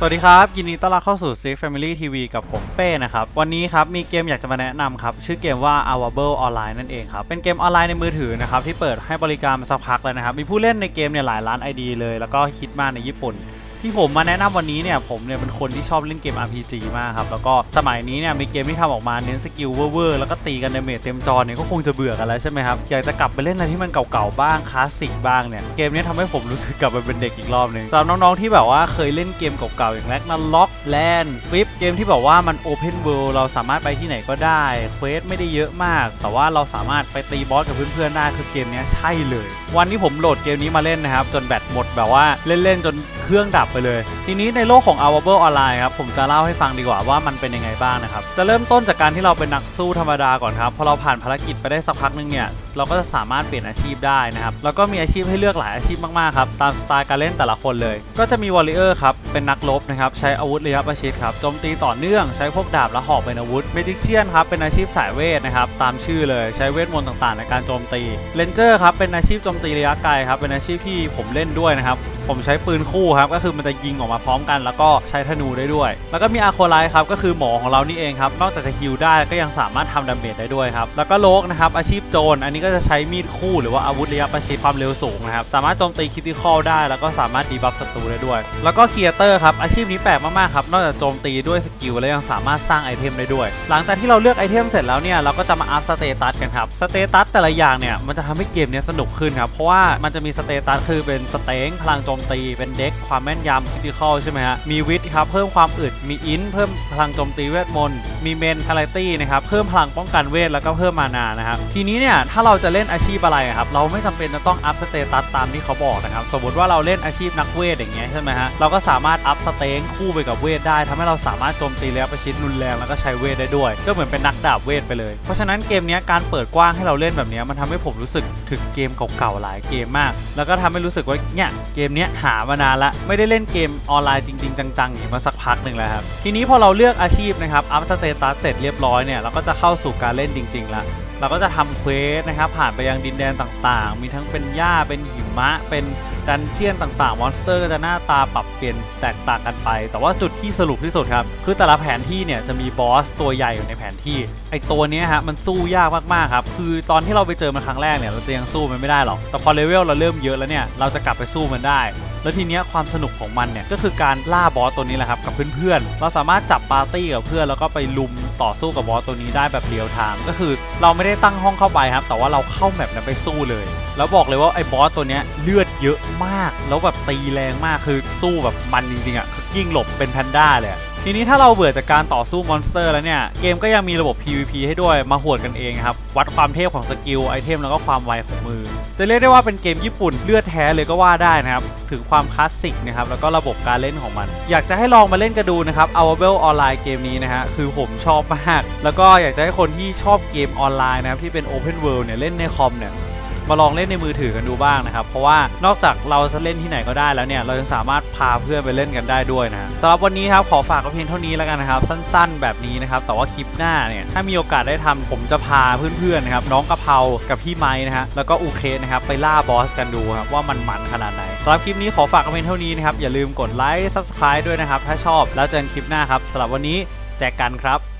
สวัสดีครับ ยินดีต้อนรับเข้าสู่ Six Family TV กับผมเป้นะครับ วันนี้ครับ มีเกมอยากจะมาแนะนำครับ ชื่อเกมว่า a w a b l e Online นั่นเองครับ เป็นเกมออนไลน์ในมือถือนะครับ ที่เปิดให้บริการมาสักพักแล้วนะครับ มีผู้เล่นในเกมเนี่ยหลายล้าน ID เลย แล้วก็ฮิตมากในญี่ปุ่น ที่ผมมาแนะนำวันนี้เนี่ยผมเนี่ยเป็นคนที่ชอบเล่นเกม RPG มากครับ แล้วก็สมัยนี้เนี่ยมีเกมที่ทำออกมาเน้นสกิลเวอร์ๆแล้วก็ตีกันเดเมจเต็มจอเนี่ยก็คงจะเบื่อกันแล้วใช่ไหมครับอยากจะกลับไปเล่นอะไรที่มันเก่าๆบ้างคลาสสิกบ้างเนี่ยเกมนี้ทำให้ผมรู้สึกกลับไปเป็นเด็กอีกรอบหนึงสำหรับน้องๆที่แบบว่าเคยเล่นเกมเก่าๆอย่างแรกนันล็อกแลนฟิปเกมที่แบบว่ามันโอเพนเวิลด์เราสามารถไปที่ไหนก็ได้เควสไม่ได้เยอะมาก แต่ว่าเราสามารถไปตีบอสกับเพื่อนๆได้คือเกมนี้ใช่เลย วันที่ผมโหลดเกมนี้มาเล่นนะครับจนแบตหมดแบบว่าเล่นๆจนเครื่องดับไปเลย ทีนี้ในโลกของ a w a b l e Online ครับผมจะเล่าให้ฟังดีกว่าว่ามันเป็นยังไงบ้างนะครับ จะเริ่มต้นจากการที่เราเป็นนักสู้ธรรมดาก่อนครับพอเราผ่านภารกิจไปได้สักพักนึงเนี่ยเราก็จะสามารถเปลี่ยนอาชีพได้นะครับแล้วก็มีอาชีพให้เลือกหลายอาชีพมากๆครับตามสไตล์การเล่นแต่ละคนเลย ก็จะมีวอลเลเยอร์ครับเป็นนักรบนะครับใช้อาวุธระยะประชิดครับโจมตีต่อเนื่องใช้พวกดาบและหอกเป็นอาวุธเมจิเชียนครับเป็นอาชีพสายเวทนะครับตามชื่อเลยใช้เวทมนต์ต่างๆ ในการโจมตีเลนเจอร์ครับเป็นอาชีพโจมตีระยะไกลครับเป็นอาชีพที่ผมเล่นด้วยนะครับ ผมใช้ปืนคู่ครับก็คือมันจะยิงออกมาพร้อมกัน แล้วก็ใช้ธนูได้ด้วย แล้วก็มีอาโคไลท์ครับก็คือหมอของเรานี่เองครับนอกจากจะฮิลได้ก็ยังสามารถทำดาเมจได้ด้วยครับแล้วก็โลกนะครับอาชีพโจรอันนี้ก็จะใช้มีดคู่หรือว่าอาวุธระยะประชิดความเร็วสูงนะครับสามารถโจมตีคิติคอลได้ แล้วก็สามารถดีบัฟศัตรูได้ด้วย แล้วก็เครีเอเตอร์ครับอาชีพนี้แปลกมากๆครับนอกจากโจมตีด้วยสกิลแล้วยังสามารถสร้างไอเทมได้ด้วย หลังจากที่เราเลือกไอเทมเสร็จแล้วเนี่ยเราก็จะมาอัพสเตตัสกันครับสเตตัสแต่ละอย่างเนี่ยมันจะทำให้เกมเนี้ยสนุกขึ้นครับเพราะว่ามันจะมีสเตตัสคือเป็นสเต็งพลังโจมตีเป็นเด็กความแม่นยำคิติคอลใช่ไหมฮะมีวิทครับเพิ่มความอึดมีอินเพิ่มพลังโจมตีเวทมนต์มีเมนคาลิตี้นะครับเพิ่มพลังป้องกันเวทแล้วก็เพิ่มมานานะครับทีนี้เนี่ยถ้าเราจะเล่นอาชีพอะไรครับเราไม่จำเป็นจะต้องอัพสเตตัสตามที่เขาบอกนะครับสมมติว่าเราเล่นอาชีพนักเวทอย่างเงี้ยใช่ไหมฮะเราก็สามารถอัพสเต็งคู่ไปกับเวทได้ทำให้เราสามารถโจมตีระยะประชิดรุนแรงแล้วก็ใช้เวทได้ด้วย ก็เหมือนเป็นนักดาบเวทไปเลย เพราะฉะนั้นเกมนี้การเปิดกว้างให้เราเล่นแบบนี้มันทำให้ผมรู้สึกถึงเกมเก่าๆหลายเกมมาก แล้วก็ทำให้รู้สึกว่าเนี่ยเกมเนี้ยหามานานละไม่ได้เล่นเกมออนไลน์จริง ๆ จังๆอย่างมาสักพักหนึ่งแล้วครับทีนี้พอเราเลือกอาชีพนะครับอัพสเตตัสเสร็จเรียบร้อยเนี่ยเราก็จะเข้าสู่การเล่นจริงๆแล้ว เราก็จะทำเควสนะครับผ่านไปยังดินแดนต่างๆ มีทั้งเป็นหญ้าเป็นหิมะ เป็นดันเจียนต่างๆมอนสเตอร์ก็จะหน้าตาปรับเปลี่ยนแตกต่างกันไป แต่ว่าจุดที่สรุปที่สุดครับ คือแต่ละแผนที่เนี่ยจะมีบอสตัวใหญ่อยู่ในแผนที่ไอตัวเนี้ยฮะมันสู้ยากมากๆครับคือตอนที่เราไปเจอมันครั้งแรกเนี่ยเราจะยังสู้มันไม่ได้หรอกแต่พอเลเวลเราเริ่มเยอะแล้วเนี่ยเราจะกลับไปสู้มันได้แล้วทีเนี้ยความสนุกของมันเนี่ยก็คือการล่าบอสตัวนี้แหละครับกับเพื่อนๆ เราสามารถจับปาร์ตี้กับเพื่อนแล้วก็ไปลุม ต่อสู้กับบอสตัวนี้ได้แบบเรียวไทม์ก็คือ เราไม่ได้ตั้งห้องเข้าไปครับ แต่ว่าเราเข้าแมปนั้นไปสู้เลย แล้วบอกเลยว่าไอ้บอสตัวเนี้ยเลือดเยอะมาก แล้วแบบตีแรงมากคือสู้แบบมันจริงๆอะคือกิ้งหลบเป็นแพนด้าเลย ทีนี้ถ้าเราเบื่อจากการต่อสู้มอนสเตอร์แล้วเนี่ย เกมก็ยังมีระบบ PVP ให้ด้วยมาหวดกันเองครับ วัดความเทพของสกิลไอเทมแล้วก็ความไวของมือ จะเรียกได้ว่าเป็นเกมญี่ปุ่นเลือดแท้เลยก็ว่าได้นะครับ ถึงความคลาสสิกนะครับ แล้วก็ระบบการเล่นของมัน อยากจะให้ลองมาเล่นกันดูนะครับ a w a b l e Online เกมนี้นะฮะคือผมชอบมาก แล้วก็อยากจะให้คนที่ชอบเกมออนไลน์นะครับที่เป็น Open World เนี่ยเล่นในคอมเนี่ย มาลองเล่นในมือถือกันดูบ้างนะครับ เพราะว่านอกจากเราจะเล่นที่ไหนก็ได้แล้วเนี่ย เรายังสามารถพาเพื่อนไปเล่นกันได้ด้วยนะสำหรับวันนี้ครับขอฝากก็เพียงเท่านี้แล้วกันนะครับ สั้นๆ แบบนี้นะครับ แต่ว่าคลิปหน้าเนี่ยถ้ามีโอกาสได้ทำผมจะพาเพื่อนๆนะครับน้องกะเพรากับพี่ไม้นะฮะแล้วก็อูเคสนะครับไปล่าบอสกันดูครับว่ามันมันขนาดไหนสำหรับคลิปนี้ขอฝากก็เพียงเท่านี้นะครับอย่าลืมกดไลค์ subscribe ด้วยนะครับถ้าชอบแล้วเจอกันคลิปหน้าครับสำหรับวันนี้แจกกันครับ